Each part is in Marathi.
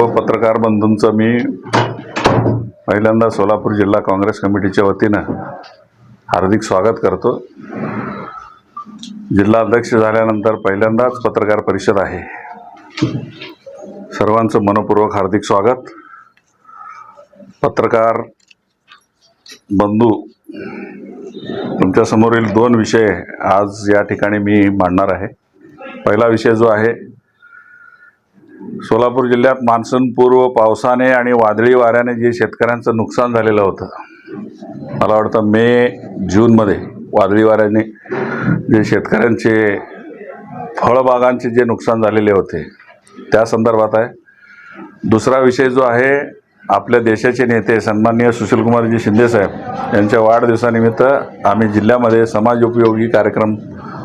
व पत्रकार बंधूंचं मी पहिल्यांदा सोलापूर जिल्हा काँग्रेस कमिटीच्या वतीनं हार्दिक स्वागत करतो. जिल्हा अध्यक्ष झाल्यानंतर पहिल्यांदाच पत्रकार परिषद आहे. सर्वांचं मनपूर्वक हार्दिक स्वागत. पत्रकार बंधू तुमच्यासमोरील दोन विषय आज या ठिकाणी मी मांडणार आहे. पहिला विषय जो आहे सोलापूर जिल्ह्यात मान्सूनपूर्व पावसाने आणि वादळी वाऱ्याने जे शेतकऱ्यांचं नुकसान झालेलं होतं मला वाटतं मे जूनमध्ये वादळी वाऱ्याने जे शेतकऱ्यांचे फळबागांचे जे नुकसान झालेले होते त्या संदर्भात आहे. दुसरा विषय जो आहे आपल्या देशाचे नेते सन्माननीय सुशीलकुमारजी शिंदेसाहेब यांच्या वाढदिवसानिमित्त आम्ही जिल्ह्यामध्ये समाज उपयोगी कार्यक्रम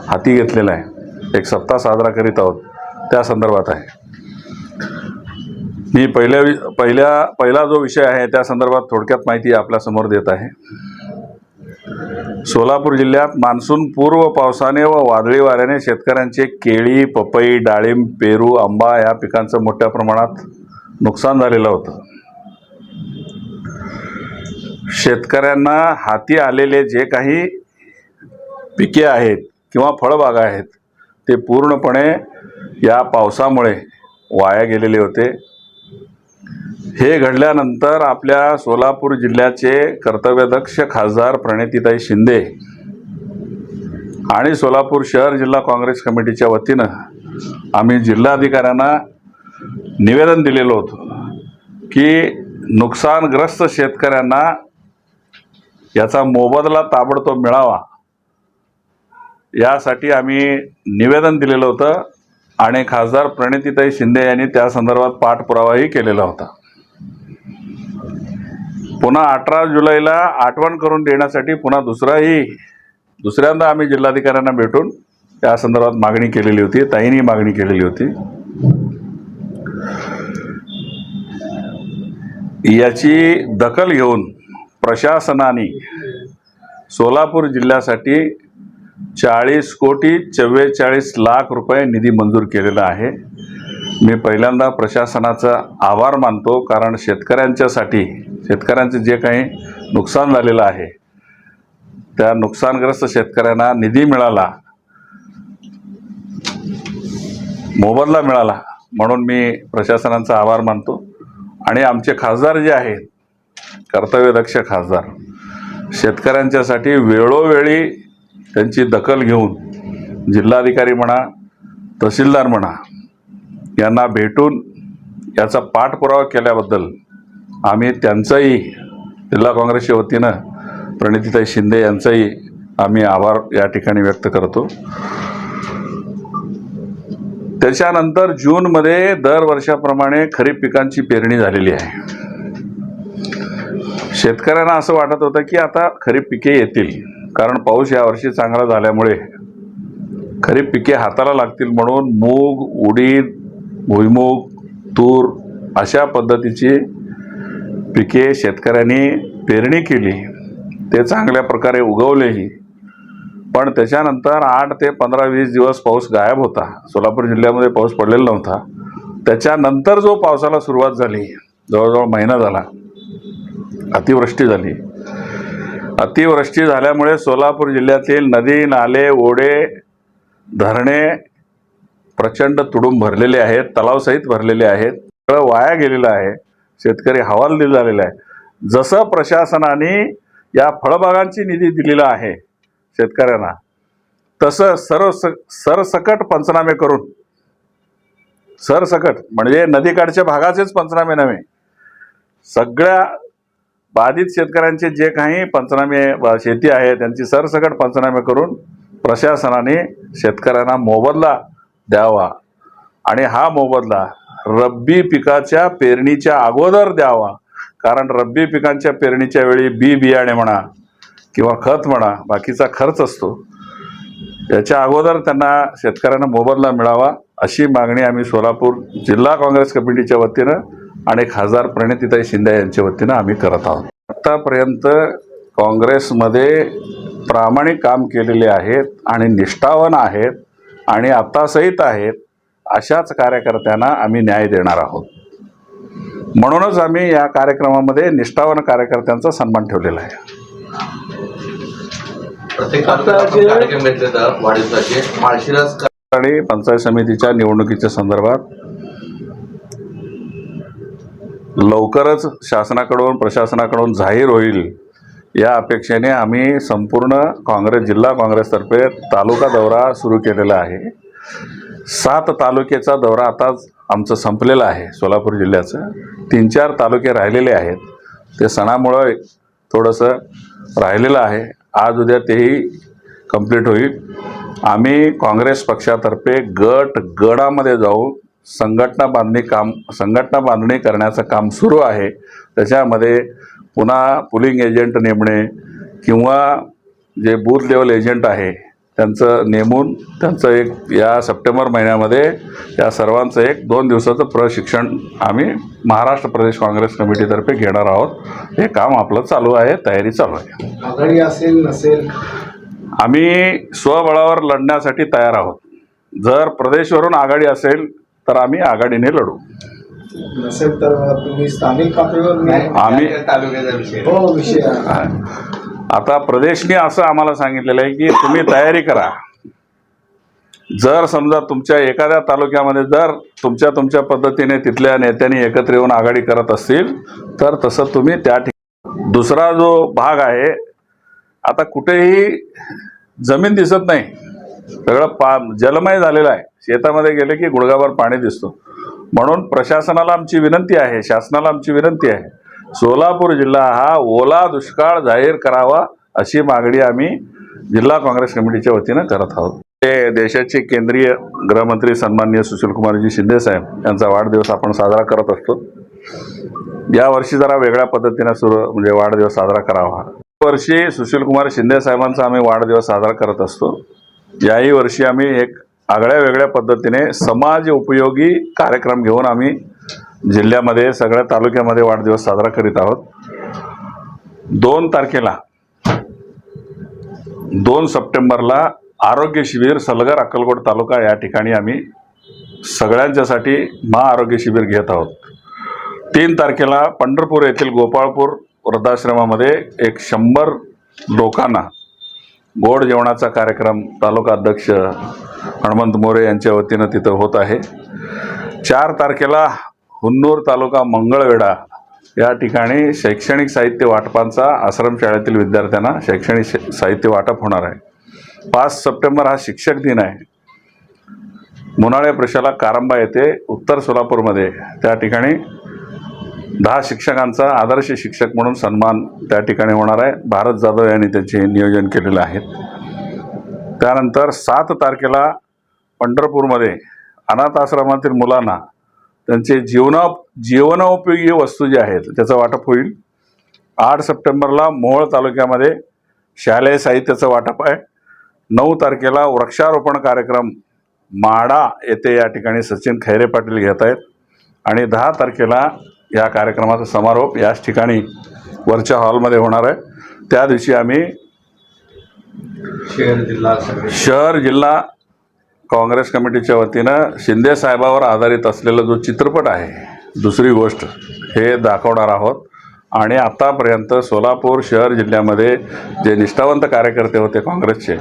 हाती घेतलेला आहे. एक सप्ताह साजरा करीत आहोत त्या संदर्भात आहे. मी पहिल्या पहिल्या पहिला जो विषय आहे त्या संदर्भात थोडक्यात माहिती आपल्यासमोर देत आहे. सोलापूर जिल्ह्यात मान्सून पूर्व पावसाने व वादळी वाऱ्याने शेतकऱ्यांचे केळी पपई डाळिंब पेरू आंबा या पिकांचं मोठ्या प्रमाणात नुकसान झालेलं होतं. शेतकऱ्यांना हाती आलेले जे काही पिके आहेत किंवा फळबागा आहेत ते पूर्णपणे या पावसामुळे वाया गेलेले होते. हे घडल्यानंतर आपल्या सोलापूर जिल्ह्याचे कर्तव्यदक्ष खासदार प्रणितीताई शिंदे आणि सोलापूर शहर जिल्हा काँग्रेस कमिटीच्या वतीनं आम्ही जिल्हाधिकाऱ्यांना निवेदन दिलेलं होतं की नुकसानग्रस्त शेतकऱ्यांना याचा मोबदला ताबडतोब मिळावा. यासाठी आम्ही निवेदन दिलेलं होतं आणि खासदार प्रणितीताई शिंदे यांनी त्या संदर्भात पाठपुरावाही केलेला होता. पुन्हा अठरा जुलैला आठवण करून देण्यासाठी पुन्हा दुसराही दुसऱ्यांदा आम्ही जिल्हाधिकाऱ्यांना भेटून त्या संदर्भात मागणी केलेली होती ताईंनी मागणी केलेली होती. याची दखल घेऊन प्रशासनाने सोलापूर जिल्ह्यासाठी चाळीस कोटी चव्वेचाळीस लाख रुपये निधी मंजूर केलेला आहे. मी पहिल्यांदा प्रशासनाचा आभार मानतो कारण शेतकऱ्यांच्यासाठी शेतकऱ्यांचं जे काही नुकसान झालेलं आहे त्या नुकसानग्रस्त शेतकऱ्यांना निधी मिळाला मोबदला मिळाला म्हणून मी प्रशासनाचा आभार मानतो. आणि आमचे खासदार जे आहेत कर्तव्यदक्ष खासदार शेतकऱ्यांच्यासाठी वेळोवेळी त्यांची दखल घेऊन जिल्हाधिकारी म्हणा तहसीलदार म्हणा यांना भेटून याचा पाठपुरावा केल्याबद्दल आम्ही त्यांचाही जिल्हा काँग्रेसच्या वतीनं प्रणितीताई शिंदे यांचाही आम्ही आभार या ठिकाणी व्यक्त करतो. त्याच्यानंतर जूनमध्ये दरवर्षाप्रमाणे खरीप पिकांची पेरणी झालेली आहे. शेतकऱ्यांना असं वाटत होतं की आता खरीप पिके येतील कारण पाऊस यावर्षी चांगला झाल्यामुळे खरीप पिके हाताला लागतील म्हणून मूग उडीद भुईमूग तूर अशा पद्धतीची पिके शेतकऱ्यांनी पेरणी केली ते चांगल्या प्रकारे उगवलेही. पण त्याच्यानंतर आठ ते पंधरा वीस दिवस पाऊस गायब होता. सोलापूर जिल्ह्यामध्ये पाऊस पडलेला नव्हता. त्याच्यानंतर जो पावसाला सुरुवात झाली जवळजवळ महिना झाला अतिवृष्टी झाली. अतिवृष्टी झाल्यामुळे सोलापूर जिल्ह्यातील नदी नाले ओढे धरणे प्रचंड तुडूंब भरलेले आहेत तलावसहित भरलेले आहेत. सगळं वाया गेलेलं आहे. शेतकरी हवालदिल झालेला आहे. जसं प्रशासनाने या फळबागांची निधी दिलेला आहे शेतकऱ्यांना तसं सर्व सरसकट पंचनामे करून सरसकट म्हणजे नदीकाठच्या भागाचेच पंचनामे नव्हे सगळ्या बाधित शेतकऱ्यांचे जे काही पंचनामे शेती आहे त्यांची सरसकट पंचनामे करून प्रशासनाने शेतकऱ्यांना मोबदला द्यावा. आणि हा मोबदला रब्बी पिकाच्या पेरणीच्या अगोदर द्यावा. कारण रब्बी पिकांच्या पेरणीच्या वेळी बी बियाणे म्हणा किंवा खत म्हणा बाकीचा खर्च असतो. याच्या अगोदर त्यांना शेतकऱ्यांना मोबदला मिळावा अशी मागणी आम्ही सोलापूर जिल्हा काँग्रेस कमिटीच्या वतीनं आणि खासदार प्रणितीताई शिंदे यांच्या वतीनं आम्ही करत आहोत. आत्तापर्यंत काँग्रेसमध्ये प्रामाणिक काम केलेले आहेत आणि निष्ठावान आहेत आणि आत्तासहित आहेत. अशाच कार्यकर्त्यांना आम्ही न्याय देणार आहोत. म्हणूनच आम्ही या कार्यक्रमामध्ये निष्ठावान कार्यकर्त्यांचा सन्मान ठेवलेला आहे. आणि पंचायत समितीच्या निवडणुकीच्या संदर्भात लवकरच शासनाकडून प्रशासनाकडून जाहीर होईल या अपेक्षेने आम्ही संपूर्ण काँग्रेस जिल्हा काँग्रेसतर्फे तालुका दौरा सुरू केलेला आहे. सात तालुक्याचा दौरा आताच आमचं संपलेला आहे सोलापूर जिल्ह्याचं. तीन चार तालुके राहिलेले आहेत. ते सणामुळं थोडंसं राहिलेलं आहे. आज उद्या तेही कंप्लीट होईल. आम्ही काँग्रेस पक्षातर्फे गट गडामध्ये जाऊन संघटना बांधणी काम संघटना बांधणी करण्याचं काम सुरू आहे. त्याच्यामध्ये पुन्हा पुलिंग एजंट नेमणे किंवा जे बूथ लेवल एजंट आहे त्यांचं नेमून त्यांचं एक या सप्टेंबर महिन्यामध्ये या सर्वांचं एक दोन दिवसाचं प्रशिक्षण आम्ही महाराष्ट्र प्रदेश काँग्रेस कमिटीतर्फे घेणार आहोत. हे काम आपलं चालू आहे तयारी चालू आहे. आघाडी असेल नसेल? आम्ही स्वबळावर लढण्यासाठी तयार आहोत. जर प्रदेशवरून आघाडी असेल तर आम्ही आघाडीने लढू. नसेल तर तुम्ही स्थानिक पातळीवर नाही आम्ही तालुक्याचा विषय. हो विषय. आता प्रदेशने असं आम्हाला सांगितलेलं आहे की तुम्ही तयारी करा. जर समजा तुमच्या एखाद्या तालुक्यामध्ये जर तुमच्या तुमच्या पद्धतीने तिथल्या नेत्यांनी एकत्र येऊन आघाडी करत असतील तर तसं तुम्ही त्या ठिकाणी दुसरा जो भाग आहे आता कुठेही जमीन दिसत नाही. सगळं पा जलमय झालेलं आहे. शेतामध्ये गेले की गुडघाभर पाणी दिसतो. म्हणून प्रशासनाला आमची विनंती आहे शासनाला आमची विनंती आहे. सोलापूर जिल्हा हा ओला दुष्काळ जाहीर करावा अशी मागणी आम्ही जिल्हा काँग्रेस कमिटीच्या वतीनं करत आहोत. ते देशाचे केंद्रीय गृहमंत्री सन्माननीय सुशीलकुमारजी शिंदे साहेब यांचा वाढदिवस आपण साजरा करत असतो. यावर्षी जरा वेगळ्या पद्धतीने सुरू म्हणजे वाढदिवस साजरा करावा. वर्षी सुशीलकुमार शिंदे साहेबांचा आम्ही वाढदिवस साजरा करत असतो. याही वर्षी आम्ही एक आगळ्या वेगळ्या पद्धतीने समाज उपयोगी कार्यक्रम घेऊन आम्ही जिल्ह्यामध्ये सगळ्या तालुक्यामध्ये वाढदिवस साजरा करीत आहोत. दोन तारखेला दोन सप्टेंबरला आरोग्य शिबिर सलगर अक्कलकोट तालुका या ठिकाणी आम्ही सगळ्यांच्यासाठी महाआरोग्य शिबिर घेत आहोत. तीन तारखेला पंढरपूर येथील गोपाळपूर वृद्धाश्रमामध्ये एक शंभर लोकांना गोड जेवणाचा कार्यक्रम तालुका अध्यक्ष हनुमंत मोरे यांच्या वतीनं तिथं होत आहे. चार तारखेला हुन्नूर तालुका मंगळवेढा या ठिकाणी शैक्षणिक साहित्य वाटपांचा आश्रमशाळेतील विद्यार्थ्यांना शैक्षणिक शे- साहित्य वाटप होणार आहे. पाच सप्टेंबर हा शिक्षक दिन आहे. मुनाळे प्रशाला कारंबा येथे उत्तर सोलापूरमध्ये त्या ठिकाणी दहा शिक्षकांचा आदर्श शिक्षक म्हणून सन्मान त्या ठिकाणी होणार आहे. भारत जाधव यांनी त्याचे नियोजन केलेलं आहे. त्यानंतर सात तारखेला पंढरपूरमध्ये अनाथ आश्रमातील मुलांना त्यांचे जीवना जीवनोपयोगी वस्तू जे आहेत त्याचं वाटप होईल. आठ सप्टेंबरला मोहोळ तालुक्यामध्ये शालेय साहित्याचं वाटप आहे. नऊ तारखेला वृक्षारोपण कार्यक्रम माडा येथे या ठिकाणी सचिन खैरे पाटील घेत आहेत. आणि दहा तारखेला या कार्यक्रमाचा समारोप याच ठिकाणी वरच्या हॉलमध्ये होणार आहे. त्या दिवशी आम्ही शहर जिल्हा शहर जिल्हा काँग्रेस कमिटीच्या वतीनं शिंदे साहेबावर आधारित असलेला जो चित्रपट आहे दुसरी गोष्ट हे दाखवणार आहोत. आणि आतापर्यंत सोलापूर शहर जिल्ह्यामध्ये जे निष्ठावंत कार्यकर्ते होते काँग्रेसचे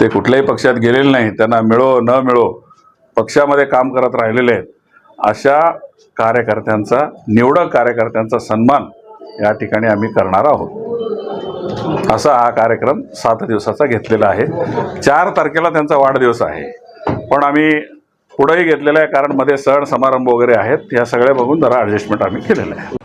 ते कुठल्याही पक्षात गेलेले नाही. त्यांना मिळो न मिळो पक्षामध्ये काम करत राहिलेले आहेत. अशा कार्यकर्त्यांचा निवडक कार्यकर्त्यांचा सन्मान या ठिकाणी आम्ही करणार आहोत. असा हा कार्यक्रम सात दिवसाचा घेतलेला आहे. चार तारखेला त्यांचा वाढदिवस आहे. पण आम्ही पुढंही घेतलेलं आहे कारण मध्ये सण समारंभ वगैरे आहेत. या सगळ्या बघून जरा ॲडजस्टमेंट आम्ही केलेलं आहे.